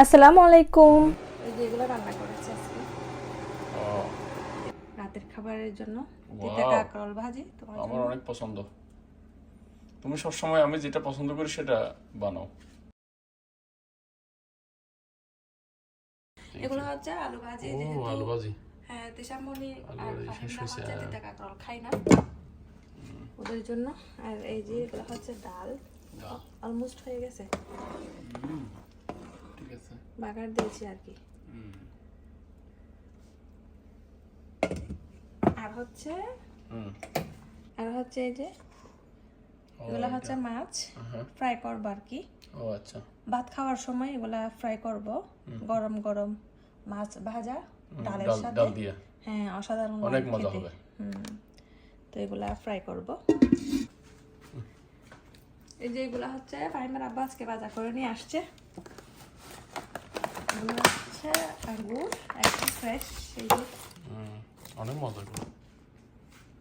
আসসালামু আলাইকুম। এই যে এগুলো রান্না করেছি আজকে। ও, রাতের খাবারের জন্য. তিতা কাঁকরোল ভাজি তোমার আমার অনেক পছন্দ। তুমি সবসময় আমি যেটা পছন্দ করি সেটা বানাও। এগুলো হচ্ছে আলু ভাজি ও যেহেতু আলু ভাজি। হ্যাঁ তেসামনি আলু আর হ্যাঁ। তিতা কাঁকরোল খাই না। ওদের জন্য। আর এই যে এগুলো হচ্ছে ডাল। অলমোস্ট হয়ে গেছে। বাগার দিয়েছি আর কি। আর হচ্ছে আর হচ্ছে এই যে এগুলো হচ্ছে মাছ। ফ্রাই করব আর কি। ও আচ্ছা। ভাত খাওয়ার সময় এগুলা ফ্রাই করব গরম গরম মাছ ভাজা ডালের সাথে। হ্যাঁ অসাধারণ অনেক মজা হবে। তো এগুলা ফ্রাই করব। এই যে এগুলা হচ্ছে ফাইমার আব্বা আজকে বাজার করে নিয়ে আসছে। এগুলো হচ্ছে আঙ্গুর একদম ফ্রেশ এই অনেক মজা করে।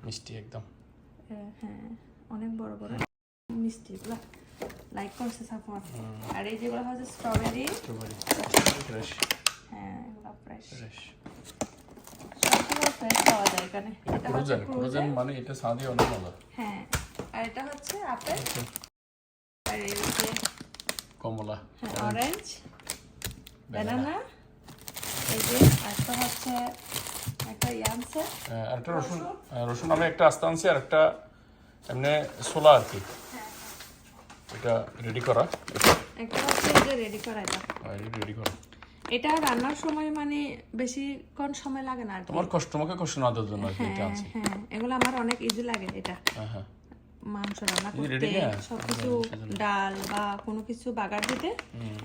মিষ্টি একদম। হ্যাঁ অনেক বড় বড় মিষ্টি এগুলো লাইক করছে সাফর আর এই যেগুলো হচ্ছে স্ট্রবেরি স্ট্রবেরি ফ্রেশ হ্যাঁ এগুলো ফ্রেশ ফ্রেশ মানে এটা সাদে অনেক মজা হ্যাঁ আর এটা হচ্ছে আপেল। আর এই যে কমলা হ্যাঁ অরেঞ্জ ব্যানানা এই যে একটা হচ্ছে একটা ইয়ামসে একটা রসুন। রসুন। আমি একটা আস্তে আনছি আর একটা এমনি সোলা আর কি। এটা রেডি করা। একটা হচ্ছে এই রেডি করা এটা। রেডি করা। এটা রান্নার সময় মানে বেশিক্ষণ সময় লাগে না তোমার কষ্ট কষ্ট না দেওয়ার জন্য এটা হ্যাঁ আনছি। হ্যাঁ এগুলো আমার অনেক ইজি লাগে এটা। হ্যাঁ হ্যাঁ। মাংস রান্না করতে? সবকিছু ডাল বা কোনো কিছু বাগার দিতে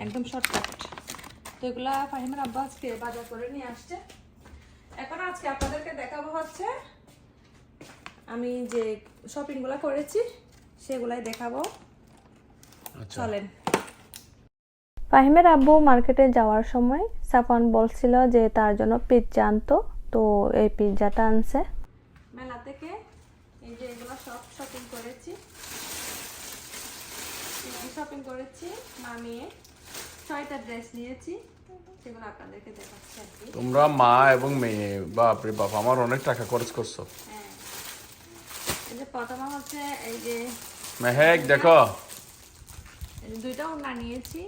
একদম শর্টকাট তো এগুলা ফাহিমের আব্বা আজকে বাজার করে নিয়ে আসছে। এখন আজকে আপনাদেরকে দেখাবো হচ্ছে আমি যে শপিংগুলা করেছি সেগুলাই দেখাবো। আচ্ছা। চলেন। ফাহিমের আব্বু মার্কেটে যাওয়ার সময় সাফান বলছিল যে তার জন্য পিৎজা আনতো তো এই পিৎজাটা আনছে। মেলা থেকে এই যে এগুলো সব শপিং করেছি। শপিং করেছি মামিয়ে ছয়টা ড্রেস নিয়েছি। তোমরা মা এবং মেয়ে বাপ রে বাপ আমার অনেক টাকা খরচ করছ। হ্যাঁ। মেহেক দেখো। দুইটা ওড়না নিয়েছি।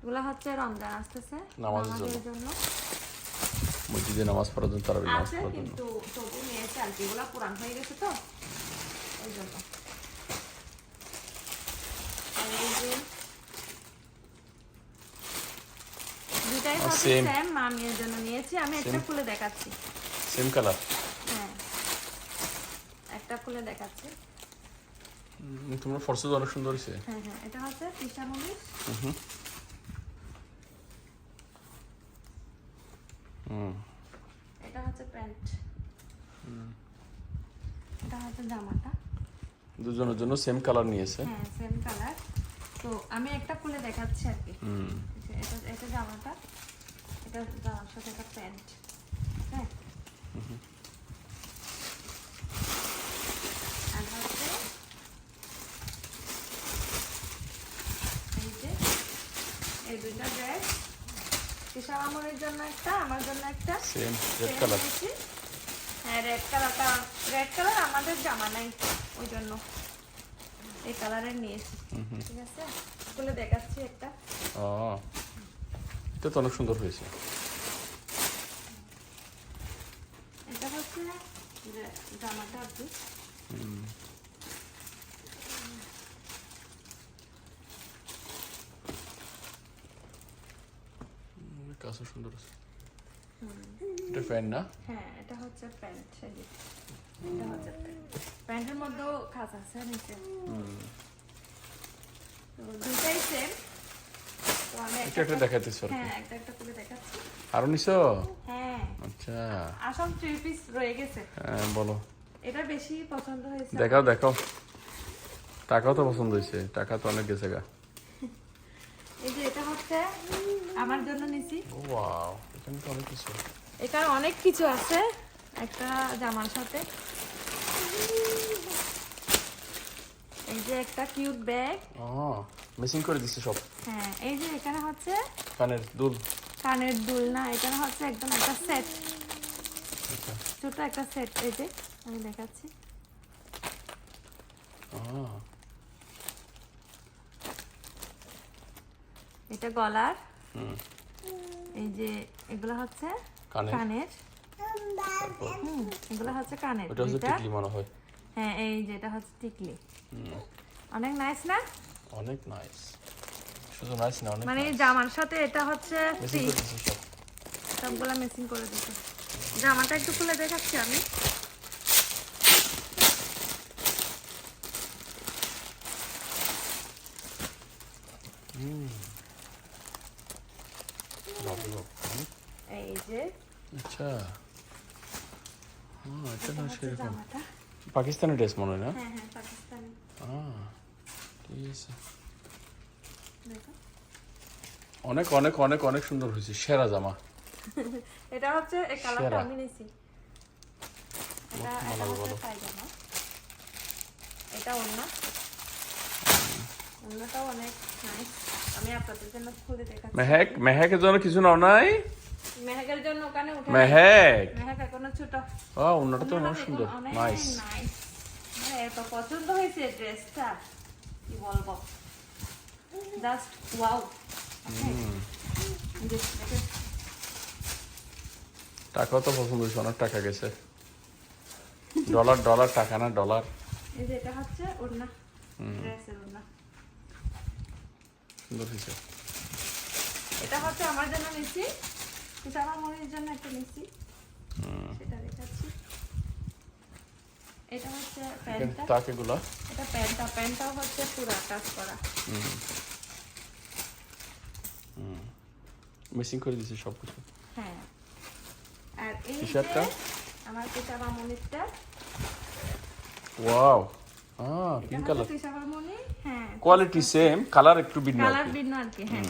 এগুলো হচ্ছে রমজান আসতেছে নামাজের জন্য। মসজিদে নামাজ পড়ার জন্য তারা নামাজ পড়ার জন্য। কিন্তু তবু নিয়েছি আর পুরান হয়ে গেছে তো। ওই জন্য। আর এই যে দুইটাই Ah, হচ্ছে same. সেম মামিয়ের জন্য নিয়েছি আমি একটা খুলে দেখাচ্ছি। সেম কালার হ্যাঁ। একটা খুলে দেখাচ্ছি। তোমরা ফর্সেস অনেক সুন্দর হয়েছে হ্যাঁ হ্যাঁ এটা হচ্ছে পিসা মরিচ হুম। এটা হচ্ছে প্যান্ট। এটা হচ্ছে জামাটা। দুজনের জন্য সেম কালার নিয়েছে। হ্যাঁ সেম কালার তো আমি একটা খুলে দেখাচ্ছি আর কি। হুম। এটা এটা জামাটা এটা জামার সাথে একটা প্যান্ট হ্যাঁ? আর হচ্ছে এই যে এই দুইটা ড্রেস কিষা আমরের জন্য একটা আমার জন্য একটা। Same red colour. হ্যাঁ রেড কালারটা রেড কালার আমাদের জামা নাই ওই জন্য। এই কালারের নিয়েছি। ঠিক আছে? খুলে দেখাচ্ছি একটা। ও। এটা তো অনেক সুন্দর হয়েছে। এটা হচ্ছে যে জামাটা কাছে সুন্দর আছে। এটা প্যান্ট না? হ্যাঁ এটা হচ্ছে প্যান্ট এটা হচ্ছে প্যান্ট। প্যান্টের মধ্যেও খাস আছে নিচে। তো দুইটাই সেম একটা একটা দেখাইতেছ আর হ্যাঁ একটা একটা করে দেখাচ্ছি। আরও নিছো? হ্যাঁ। আচ্ছা। আসল থ্রি পিস রয়ে গেছে। হ্যাঁ বলো। এটা বেশি পছন্দ হয়েছে দেখাও দেখাও। টাকাও তো পছন্দ হয়েছে। টাকা তো অনেক গেছে গা। এই যে এটা হচ্ছে আমার জন্য নিছি। ওয়াও এখানে তো অনেক কিছু। এটার অনেক কিছু আছে একটা জামার সাথে। এই যে একটা কিউট ব্যাগ ও। মিসিং করে দিচ্ছে সব। হ্যাঁ এই যে এখানে হচ্ছে কানের দুল। কানের দুল না এখানে হচ্ছে একদম একটা সেট আচ্ছা। ছোট একটা সেট এই যে আমি দেখাচ্ছি। এটা গলার। এই যে এগুলো হচ্ছে কানের। এগুলো হচ্ছে কানের ওটা হচ্ছে টিকলি মনে হয়। হ্যাঁ এই যেটা হচ্ছে টিকলি। অনেক নাইস না? অনেক নাইস শুধু নাইস না অনেক মানে জামার সাথে এটা হচ্ছে সবগুলা মেসিং করে দিতে জামাটা একটু খুলে দেখাচ্ছি আমি। এই যে। আচ্ছা। সেরকম। পাকিস্তানি ড্রেস মনে হয় না? হ্যাঁ হ্যাঁ। দেখো। অনেক অনেক অনেক অনেক সুন্দর হয়েছে সেরা জামা। এটা হচ্ছে এই কালারটা আমি নিয়েছি এটা এটা হচ্ছে পায়জামা। এটা ওড়না। ওড়নাটাও অনেক নাইস আমি আপনাদের জন্য খুলে দেখাচ্ছি। মেহেক মেহেকের জন্য কিছু নাও নাই? মেহেকের জন্য ওখানে উঠে মেহেক। মেহেক এখনও ছোট। ও অন্যটা তো অনেক সুন্দর। নাইস নাইস মানে এত পছন্দ হয়েছে ড্রেসটা কি বলব জাস্ট ওয়াও টাকাও তো পছন্দ হয়েছে অনেক টাকা গেছে। ডলার ডলার টাকা না ডলার। এই যে এটা হচ্ছে ওড়না ড্রেসের ওড়না। সুন্দর হয়েছে। এটা হচ্ছে আমার জন্য নিচ্ছি এটা আমার মনের জন্য একটা নিচ্ছি সেটা দেখাচ্ছি এটা হচ্ছে প্যান্টটা। টাকাগুলো এটা প্যান্টটা প্যান্টটাও হচ্ছে পুরো কাজ করা। মিসিং করে দিয়েছে সব কিছু হ্যাঁ। আর এই টি-শার্টটা? আমার পিসাবা মনিরটা। ওয়াও হ্যাঁ পিঙ্ক কালার পিসাবা মনি হ্যাঁ। কোয়ালিটি সেম কালার একটু ভিন্ন কালার ভিন্ন আর কি হ্যাঁ।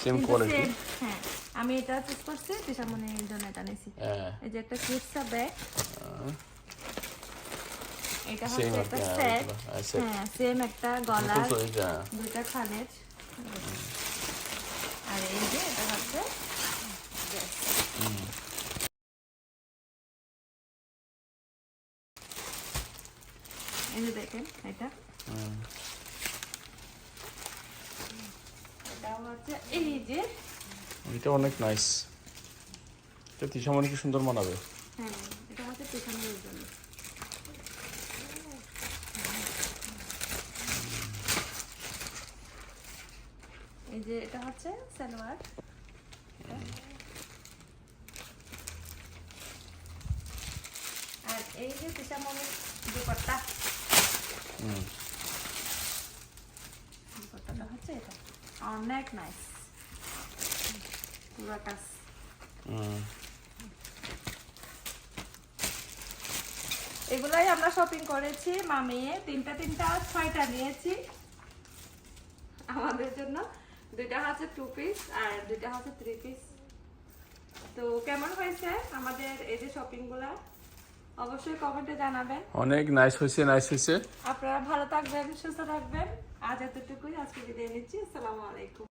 সেম কোয়ালিটি হ্যাঁ। আমি এটা চুজ করছি পিসামনির জন্য এটা নিয়েছি হ্যাঁ। এই যে একটা কিডসা ব্যাগ এটা হচ্ছে একটা সেট হ্যাঁ, সেম একটা হ্যাঁ। দুইটা আর এই যে এটা হচ্ছে এই যে দেখেন এটা। হুম। হচ্ছে এই যে। এটা অনেক নাইস এটা কি সুন্দর মানাবে। হ্যাঁ এটা হচ্ছে পেছনের জন্য এই যে এটা হচ্ছে সালোয়ার। আর এই যে পিসামনির দুপাট্টা। হুম। দুপাট্টাটা হচ্ছে এটা। অনেক নাইস পুরো কাজ। এগুলাই আমরা শপিং করেছি মামিয়ে। তিনটা তিনটা ছয়টা নিয়েছি। আমাদের জন্য। দুইটা হচ্ছে টু পিস আর দুইটা হচ্ছে থ্রি পিস তো কেমন হয়েছে আমাদের এই যে শপিংগুলা? অবশ্যই কমেন্টে জানাবেন। অনেক নাইস হয়েছে নাইস হয়েছে। আপনারা ভালো থাকবেন সুস্থ থাকবেন। আজ এতটুকুই আজকে বিদায় নিচ্ছি। আসসালামু আলাইকুম।